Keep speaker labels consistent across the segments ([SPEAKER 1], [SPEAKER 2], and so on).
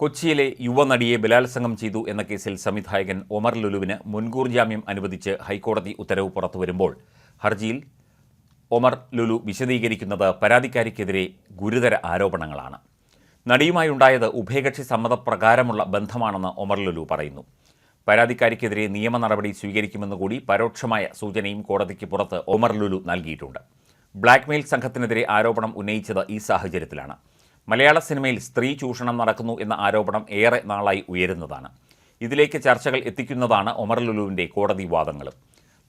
[SPEAKER 1] കൊച്ചിയിലെ യുവനടിയെ ബലാത്സംഗം ചെയ്തു എന്ന കേസിൽ സംവിധായകൻ ഒമർ ലുലുവിന് മുൻകൂർ ജാമ്യം അനുവദിച്ച് ഹൈക്കോടതി ഉത്തരവ് പുറത്തുവരുമ്പോൾ ഹർജിയിൽ ഒമർ ലുലു വിശദീകരിക്കുന്നത് പരാതിക്കാരിക്കെതിരെ ഗുരുതര ആരോപണങ്ങളാണ്. നടിയുമായുണ്ടായത് ഉഭയകക്ഷി സമ്മതപ്രകാരമുള്ള ബന്ധമാണെന്ന് ഒമർ ലുലു പറയുന്നു. പരാതിക്കാരിക്കെതിരെ നിയമ നടപടി സ്വീകരിക്കുമെന്ന് കൂടി പരോക്ഷമായ സൂചനയും കോടതിക്ക് പുറത്ത് ഒമർ ലുലു നൽകിയിട്ടുണ്ട്. ബ്ലാക്ക്മെയിൽ സംഘത്തിനെതിരെ ആരോപണം ഉന്നയിച്ചത് ഈ സാഹചര്യത്തിലാണ്. മലയാള സിനിമയിൽ സ്ത്രീ ചൂഷണം നടക്കുന്നു എന്ന ആരോപണം ഏറെ നാളായി ഉയരുന്നതാണ്. ഇതിലേക്ക് ചർച്ചകൾ എത്തിക്കുന്നതാണ് ഒമർ ലുലുവിന്റെ കോടതി വാദങ്ങൾ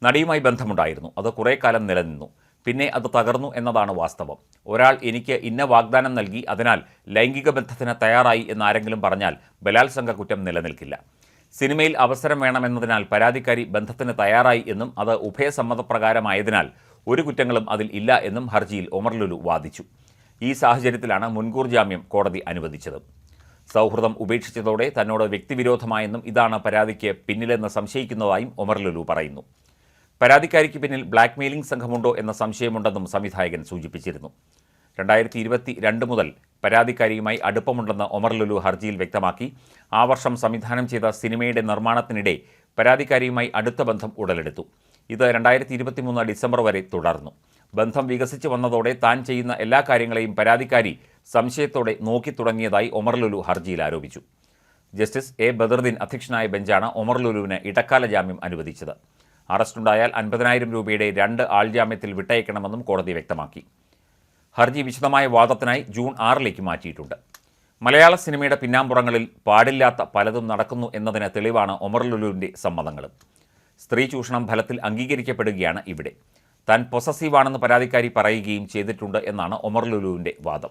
[SPEAKER 1] നടിയുമായി ബന്ധമുണ്ടായിരുന്നു. അത് കുറേ കാലം നിലനിന്നു. പിന്നെ അത് തകർന്നു എന്നതാണ് വാസ്തവം. ഒരാൾ എനിക്ക് ഇന്ന വാഗ്ദാനം നൽകി അതിനാൽ ലൈംഗിക ബന്ധത്തിന് തയ്യാറായി എന്നാരെങ്കിലും പറഞ്ഞാൽ ബലാത്സംഗ കുറ്റം നിലനിൽക്കില്ല. സിനിമയിൽ അവസരം വേണമെന്നതിനാൽ പരാതിക്കാരി ബന്ധത്തിന് തയ്യാറായി എന്നും അത് ഉഭയസമ്മതപ്രകാരമായതിനാൽ ഒരു കുറ്റങ്ങളും അതിൽ ഇല്ല എന്നും ഹർജിയിൽ ഒമർ ലുലു വാദിച്ചു. ഈ സാഹചര്യത്തിലാണ് മുൻകൂർ ജാമ്യം കോടതി അനുവദിച്ചത്. സൗഹൃദം ഉപേക്ഷിച്ചതോടെ തന്നോട് വ്യക്തിവിരോധമായെന്നും ഇതാണ് പരാതിക്ക് പിന്നിലെന്ന് സംശയിക്കുന്നതായും ഒമർ ലുലു പറയുന്നു. പരാതിക്കാരിക്ക് പിന്നിൽ ബ്ലാക്ക് മെയിലിംഗ് സംഘമുണ്ടോ എന്ന സംശയമുണ്ടെന്നും സംവിധായകൻ സൂചിപ്പിച്ചിരുന്നു. രണ്ടായിരത്തി ഇരുപത്തി രണ്ട് മുതൽ പരാതിക്കാരിയുമായി അടുപ്പമുണ്ടെന്ന് ഒമർ ലുലു ഹർജിയിൽ വ്യക്തമാക്കി. ആ വർഷം സംവിധാനം ചെയ്ത സിനിമയുടെ നിർമ്മാണത്തിനിടെ പരാതിക്കാരിയുമായി അടുത്ത ബന്ധം ഉടലെടുത്തു. ഇത് രണ്ടായിരത്തി ഡിസംബർ വരെ തുടർന്നു. ബന്ധം വികസിച്ചു വന്നതോടെ താൻ ചെയ്യുന്ന എല്ലാ കാര്യങ്ങളെയും പരാതിക്കാരി സംശയത്തോടെ നോക്കി തുടങ്ങിയതായി ഒമർ ലുലു ഹർജിയിൽ ആരോപിച്ചു. ജസ്റ്റിസ് എ ബദറുദ്ദീൻ അധ്യക്ഷനായ ബെഞ്ചാണ് ഒമർ ലുലുവിന് ഇടക്കാല ജാമ്യം അനുവദിച്ചത്. അറസ്റ്റുണ്ടായാൽ അൻപതിനായിരം രൂപയുടെ രണ്ട് ആൾജാമ്യത്തിൽ വിട്ടയക്കണമെന്നും കോടതി വ്യക്തമാക്കി. ഹർജി വിശദമായ വാദത്തിനായി ജൂൺ ആറിലേക്ക് മാറ്റിയിട്ടുണ്ട്. മലയാള സിനിമയുടെ പിന്നാമ്പുറങ്ങളിൽ പാടില്ലാത്ത പലതും നടക്കുന്നു എന്നതിന് തെളിവാണ് ഒമർ ലുലുവിന്റെ സമ്മതങ്ങളും. സ്ത്രീ ചൂഷണം ഫലത്തിൽ അംഗീകരിക്കപ്പെടുകയാണ് ഇവിടെ. താൻ പൊസസീവാണെന്ന് പരാതിക്കാരി പറയുകയും ചെയ്തിട്ടുണ്ട് എന്നാണ് ഒമർ ലുലുവിന്റെ വാദം.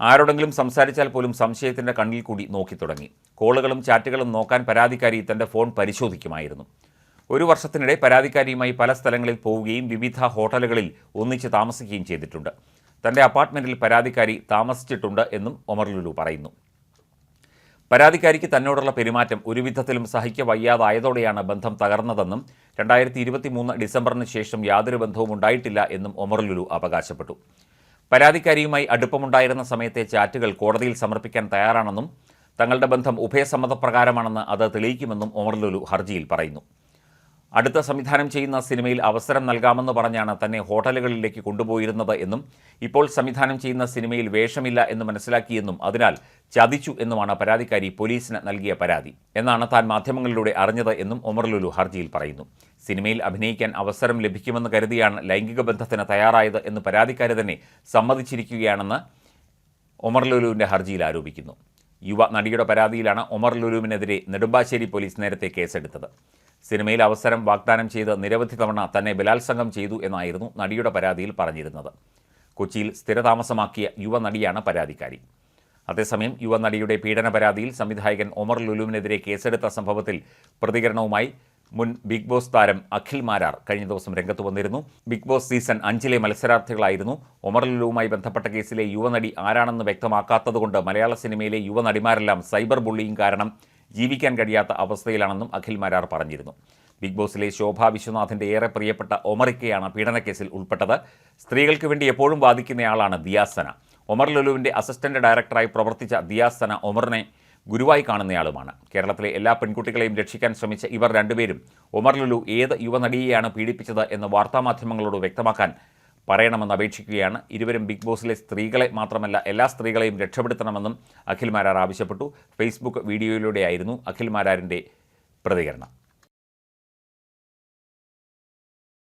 [SPEAKER 1] ആരോടെങ്കിലും സംസാരിച്ചാൽ പോലും സംശയത്തിന്റെ കണ്ണിൽ കൂടി നോക്കി തുടങ്ങി. കോളുകളും ചാറ്റുകളും നോക്കാൻ പരാതിക്കാരി തന്റെ ഫോൺ പരിശോധിക്കുമായിരുന്നു. ഒരു വർഷത്തിനിടെ പരാതിക്കാരിയുമായി പല സ്ഥലങ്ങളിൽ പോവുകയും വിവിധ ഹോട്ടലുകളിൽ ഒന്നിച്ച് താമസിക്കുകയും ചെയ്തിട്ടുണ്ട്. തന്റെ അപ്പാർട്ട്മെന്റിൽ പരാതിക്കാരി താമസിച്ചിട്ടുണ്ട് എന്നും ഒമർ ലുലു പറയുന്നു. പരാതിക്കാരിക്ക് തന്നോടുള്ള പെരുമാറ്റം ഒരുവിധത്തിലും സഹിക്ക വയ്യാതായതോടെയാണ് ബന്ധം തകർന്നതെന്നും രണ്ടായിരത്തി ഇരുപത്തി മൂന്ന് ഡിസംബറിന് ശേഷം യാതൊരു ബന്ധവും ഉണ്ടായിട്ടില്ല എന്നും ഒമർ ലുലു അവകാശപ്പെട്ടു. പരാതിക്കാരിയുമായി അടുപ്പമുണ്ടായിരുന്ന സമയത്തെ ചാറ്റുകൾ കോടതിയിൽ സമർപ്പിക്കാൻ തയ്യാറാണെന്നും തങ്ങളുടെ ബന്ധം ഉഭയസമ്മതപ്രകാരമാണെന്ന് അത് തെളിയിക്കുമെന്നും ഒമർ ലുലു ഹർജിയിൽ പറയുന്നു. അടുത്ത സംവിധാനം ചെയ്യുന്ന സിനിമയിൽ അവസരം നൽകാമെന്ന് പറഞ്ഞാണ് തന്നെ ഹോട്ടലുകളിലേക്ക് കൊണ്ടുപോയിരുന്നത് എന്നും ഇപ്പോൾ സംവിധാനം ചെയ്യുന്ന സിനിമയിൽ വേഷമില്ല എന്ന് മനസ്സിലാക്കിയെന്നും അതിനാൽ ചതിച്ചു എന്നുമാണ് പരാതിക്കാരി പോലീസിന് നൽകിയ പരാതി എന്നാണ് താൻ മാധ്യമങ്ങളിലൂടെ അറിഞ്ഞത് എന്നും ഒമർ ലുലു ഹർജിയിൽ പറയുന്നു. സിനിമയിൽ അഭിനയിക്കാൻ അവസരം ലഭിക്കുമെന്ന് കരുതിയാണ് ലൈംഗിക ബന്ധത്തിന് തയ്യാറായത് എന്ന് പരാതിക്കാരി തന്നെ സമ്മതിച്ചിരിക്കുകയാണെന്ന് ഒമർ ലുലുവിന്റെ ഹർജിയിൽ ആരോപിക്കുന്നു. യുവ നടിയുടെ പരാതിയിലാണ് ഒമർ ലുലുവിനെതിരെ നെടുമ്പാശ്ശേരി പോലീസ് നേരത്തെ കേസെടുത്തത്. സിനിമയിൽ അവസരം വാഗ്ദാനം ചെയ്ത് നിരവധി തവണ തന്നെ ബലാത്സംഗം ചെയ്തു എന്നായിരുന്നു നടിയുടെ പരാതിയിൽ പറഞ്ഞിരുന്നത്. കൊച്ചിയിൽ സ്ഥിരതാമസമാക്കിയ യുവനടിയാണ് പരാതിക്കാരി. അതേസമയം യുവനടിയുടെ പീഡന പരാതിയിൽ സംവിധായകൻ ഒമർ ലുലുവിനെതിരെ കേസെടുത്ത സംഭവത്തിൽ പ്രതികരണവുമായി മുൻ ബിഗ് ബോസ് താരം അഖിൽ മാരാർ കഴിഞ്ഞ ദിവസം രംഗത്ത് വന്നിരുന്നു. ബിഗ് ബോസ് സീസൺ അഞ്ചിലെ മത്സരാർത്ഥികളായിരുന്നു. ഒമർ ലുലുവുമായി ബന്ധപ്പെട്ട കേസിലെ യുവനടി ആരാണെന്ന് വ്യക്തമാക്കാത്തതുകൊണ്ട് മലയാള സിനിമയിലെ യുവനടിമാരെല്ലാം സൈബർ ബുള്ളിയും കാരണം ജീവിക്കാൻ കഴിയാത്ത അവസ്ഥയിലാണെന്നും അഖിൽ മരാർ പറഞ്ഞിരുന്നു. ബിഗ് ബോസിലെ ശോഭ വിശ്വനാഥിന്റെ ഏറെ പ്രിയപ്പെട്ട ഒമറിക്കയാണ് പീഡനക്കേസിൽ ഉൾപ്പെട്ടത്. സ്ത്രീകൾക്ക് വേണ്ടി എപ്പോഴും വാദിക്കുന്നയാളാണ് ദിയാസന. ഒമർ ലുലുവിന്റെ അസിസ്റ്റന്റ് ഡയറക്ടറായി പ്രവർത്തിച്ച ദിയാസന ഒമറിനെ ഗുരുവായി കാണുന്നയാളുമാണ്. കേരളത്തിലെ എല്ലാ പെൺകുട്ടികളെയും രക്ഷിക്കാൻ ശ്രമിച്ച ഇവർ രണ്ടുപേരും ഒമർ ലുലു ഏത് യുവനടിയെയാണ് പീഡിപ്പിച്ചത് എന്ന് വാർത്താമാധ്യമങ്ങളോട് വ്യക്തമാക്കാൻ പറയണമെന്ന് അപേക്ഷിക്കുകയാണ്. ഇരുവരും ബിഗ് ബോസിലെ സ്ത്രീകളെ മാത്രമല്ല എല്ലാ സ്ത്രീകളെയും രക്ഷപ്പെടുത്തണമെന്നും അഖിൽ മാരാർ ആവശ്യപ്പെട്ടു. ഫേസ്ബുക്ക് വീഡിയോയിലൂടെയായിരുന്നു അഖിൽ മാരാറിന്റെ പ്രതികരണം.